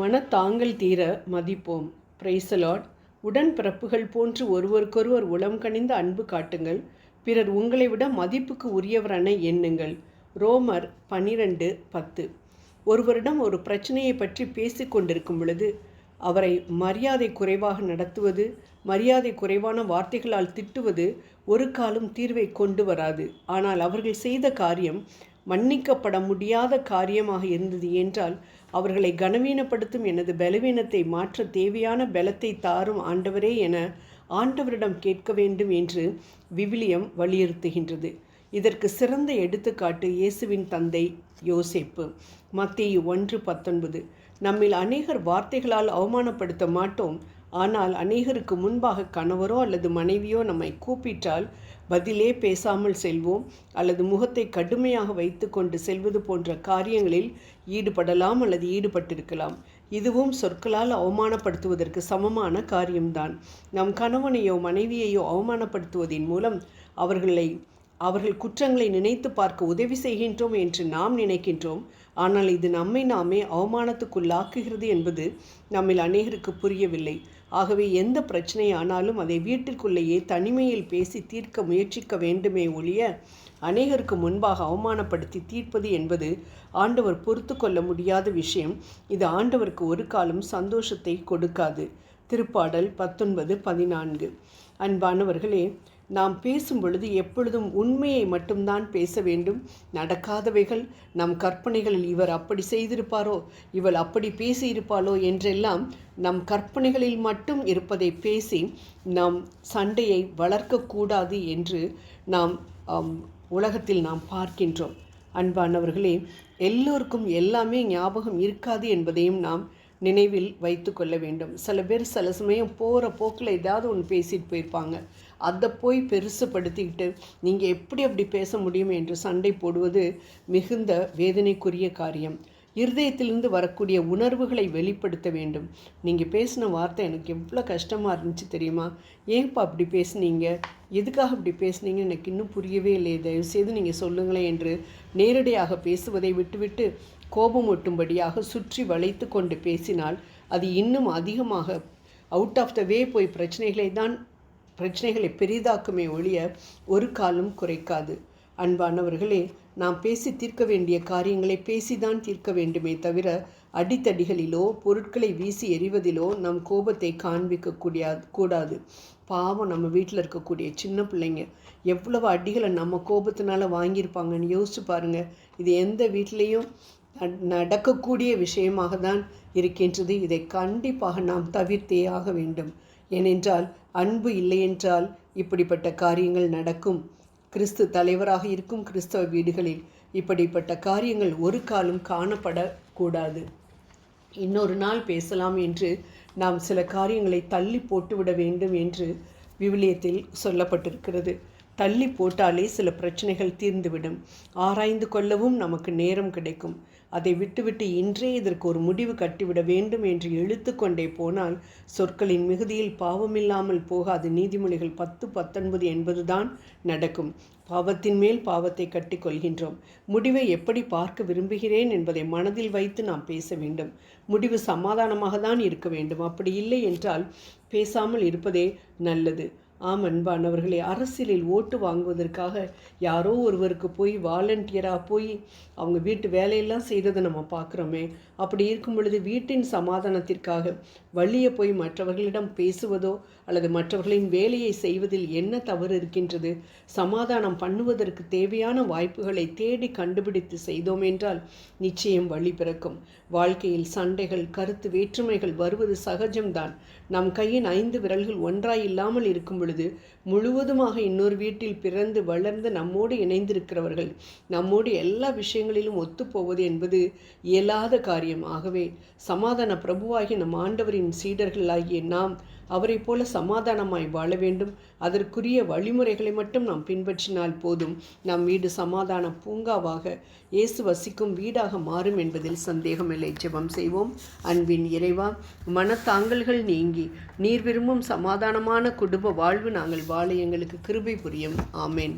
மனத்தாங்கல் தீர மதிப்போம். பிரைசலாட் உடன்பிறப்புகள் போன்று ஒருவருக்கொருவர் உளம் கனிந்த அன்பு காட்டுங்கள். பிறர் உங்களை விட மதிப்புக்கு உரியவரான எண்ணுங்கள். ரோமர் பன்னிரண்டு பத்து. ஒருவரிடம் ஒரு பிரச்சனையை பற்றி பேசி கொண்டிருக்கும் பொழுது அவரை மரியாதை குறைவாக நடத்துவது மரியாதை குறைவான வார்த்தைகளால் திட்டுவது ஒரு காலம் தீர்வை கொண்டு வராது. ஆனால் அவர்கள் செய்த காரியம் மன்னிக்கப்பட முடியாத காரியமாக இருந்தது என்றால் அவர்களை கனவீனப்படுத்தும் எனது பலவீனத்தை மாற்ற தேவையான பலத்தை தாரும் ஆண்டவரே என ஆண்டவரிடம் கேட்க வேண்டும் என்று விவிலியம் வலியுறுத்துகின்றது. இதற்கு சிறந்த எடுத்துக்காட்டு இயேசுவின் தந்தை யோசேப்பு. மத்திய ஒன்று பத்தொன்பது. நம்மில் அநேகர் வார்த்தைகளால் அவமானப்படுத்த மாட்டோம். ஆனால் அநேகருக்கு முன்பாக கணவரோ அல்லது மனைவியோ நம்மை கூப்பிட்டால் பதிலே பேசாமல் செல்வோம் அல்லது முகத்தை கடுமையாக வைத்து கொண்டு செல்வது போன்ற காரியங்களில் ஈடுபடலாம் அல்லது ஈடுபட்டிருக்கலாம். இதுவும் சொற்களால் அவமானப்படுத்துவதற்கு சமமான காரியம்தான். நம் கணவனையோ மனைவியையோ அவமானப்படுத்துவதன் மூலம் அவர்களை அவர்கள் குற்றங்களை நினைத்து பார்க்க உதவி செய்கின்றோம் என்று நாம் நினைக்கின்றோம். ஆனால் இது நம்மை நாமே அவமானத்துக்குள்ளாக்குகிறது என்பது நம்மில் அநேகருக்கு புரியவில்லை. ஆகவே எந்த பிரச்சனை ஆனாலும் அதை வீட்டிற்குள்ளேயே தனிமையில் பேசி தீர்க்க முயற்சிக்க வேண்டுமே ஒழிய அநேகருக்கு முன்பாக அவமானப்படுத்தி தீர்ப்பது என்பது ஆண்டவர் பொறுத்து கொள்ள முடியாத விஷயம். இது ஆண்டவருக்கு ஒரு காலம் சந்தோஷத்தை கொடுக்காது. திருப்பாடல் பத்தொன்பது பதினான்கு. அன்பானவர்களே நாம் பேசும் பொழுது எப்பொழுதும் உண்மையை மட்டும்தான் பேச வேண்டும். நடக்காதவைகள் நம் கற்பனைகளில் இவர் அப்படி செய்திருப்பாரோ இவள் அப்படி பேசியிருப்பாளோ என்றெல்லாம் நம் கற்பனைகளில் மட்டும் இருப்பதை பேசி நாம் சண்டையை வளர்க்கக்கூடாது என்று நாம் உலகத்தில் நாம் பார்க்கின்றோம். அன்பானவர்களே எல்லோருக்கும் எல்லாமே ஞாபகம் இருக்காது என்பதையும் நாம் நினைவில் வைத்து கொள்ள வேண்டும். சில பேர் சில சமயம் போகிற போக்கில் ஏதாவது ஒன்று பேசிட்டு போயிருப்பாங்க. அதை போய் பெருசுப்படுத்திக்கிட்டு நீங்கள் எப்படி அப்படி பேச முடியும் என்று சண்டை போடுவது மிகுந்த வேதனைக்குரிய காரியம். இருதயத்திலிருந்து வரக்கூடிய உணர்வுகளை வெளிப்படுத்த வேண்டும். நீங்கள் பேசின வார்த்தை எனக்கு எவ்வளோ கஷ்டமாக இருந்துச்சு தெரியுமா? ஏன்ப்பா அப்படி பேசுனீங்க? எதுக்காக அப்படி பேசுனீங்க எனக்கு இன்னும் புரியவே இல்லை தயவுசெய்து நீங்கள் சொல்லுங்களேன் என்று நேரடியாக பேசுவதை விட்டுவிட்டு கோபம் ஒட்டும்படியாக சுற்றி வளைத்து கொண்டு பேசினால் அது இன்னும் அதிகமாக அவுட் ஆஃப் த வே போய் பிரச்சனைகளை தான் பிரச்சனைகளை பெரிதாக்குமே ஒழிய ஒரு காலம் குறைக்காது. அன்பானவர்களே நாம் பேசி தீர்க்க வேண்டிய காரியங்களை பேசிதான் தீர்க்க வேண்டுமே தவிர அடித்தடிகளிலோ பொருட்களை வீசி எறிவதிலோ நம் கோபத்தை காண்பிக்க கூடாது. பாவம் நம்ம வீட்டில் இருக்கக்கூடிய சின்ன பிள்ளைங்க எவ்வளவு அடிகளை நம்ம கோபத்தினால வாங்கியிருப்பாங்கன்னு யோசிச்சு பாருங்கள் இது எந்த வீட்லேயும் நடக்கக்கூடிய விஷயமாக தான் இருக்கின்றது. இதை கண்டிப்பாக நாம் தவிர்த்தே ஆக வேண்டும். ஏனென்றால் அன்பு இல்லையென்றால் இப்படிப்பட்ட காரியங்கள் நடக்கும். கிறிஸ்து தலைவராக இருக்கும் கிறிஸ்தவ வீடுகளில் இப்படிப்பட்ட காரியங்கள் ஒரு காலம் காணப்படக்கூடாது. இன்னொரு நாள் பேசலாம் என்று நாம் சில காரியங்களை தள்ளி போட்டுவிட வேண்டும் என்று விவிலியத்தில் சொல்லப்பட்டிருக்கிறது. தள்ளி போட்டாலே சில பிரச்சனைகள் தீர்ந்துவிடும். ஆராய்ந்து கொள்ளவும் நமக்கு நேரம் கிடைக்கும். அதை விட்டுவிட்டு இன்றே இதற்கு ஒரு முடிவு கட்டிவிட வேண்டும் என்று இழுத்து கொண்டே போனால் சொற்களின் மிகுதியில் பாவமில்லாமல் போகாது. நீதிமொழிகள் பத்து பத்தொன்பது என்பதுதான் நடக்கும். பாவத்தின் மேல் பாவத்தை கட்டி கொள்கின்றோம். முடிவை எப்படி பார்க்க விரும்புகிறேன் என்பதை மனதில் வைத்து நாம் பேச வேண்டும். முடிவு சமாதானமாக தான் இருக்க வேண்டும். அப்படி இல்லை என்றால் பேசாமல் இருப்பதே நல்லது. ஆம் அன்பானவர்களே அரசியலில் ஓட்டு வாங்குவதற்காக யாரோ ஒருவருக்கு போய் வாலண்டியராக போய் அவங்க வீட்டு வேலையெல்லாம் செய்ததை நம்ம பார்க்குறோமே. அப்படி இருக்கும் பொழுது வீட்டின் சமாதானத்திற்காக வழியை போய் மற்றவர்களிடம் பேசுவதோ அல்லது மற்றவர்களின் வேலையை செய்வதில் என்ன தவறு இருக்கின்றது? சமாதானம் பண்ணுவதற்கு தேவையான வாய்ப்புகளை தேடி கண்டுபிடித்து செய்தோம் என்றால் நிச்சயம் வழி பிறக்கும். வாழ்க்கையில் சண்டைகள் கருத்து வேற்றுமைகள் வருவது சகஜம்தான். நம் கையின் ஐந்து விரல்கள் ஒன்றாய் இல்லாமல் இருக்கும் பொழுது பொழுது முழுவதுமாக இன்னொரு வீட்டில் பிறந்து வளர்ந்து நம்மோடு இணைந்திருக்கிறவர்கள் நம்மோடு எல்லா விஷயங்களிலும் ஒத்துப்போவது என்பது இயலாத காரியம். ஆகவே சமாதான பிரபுவாகி நம் ஆண்டவரின் சீடர்களாகிய நாம் அவரை போல சமாதானமாய் வாழ வேண்டும். அதற்குரிய வழிமுறைகளை மட்டும் நாம் பின்பற்றினால் போதும். நம் வீடு சமாதான பூங்காவாக இயேசு வசிக்கும் வீடாக மாறும் என்பதில் சந்தேகமில்லை. ஜெபம் செய்வோம். அன்பின் இறைவா மனத்தாங்கல்கள் நீங்கி நீர் விரும்பும் சமாதானமான குடும்ப வாழ்வு நாங்கள் வாழ எங்களுக்கு கிருபை புரியும். ஆமேன்.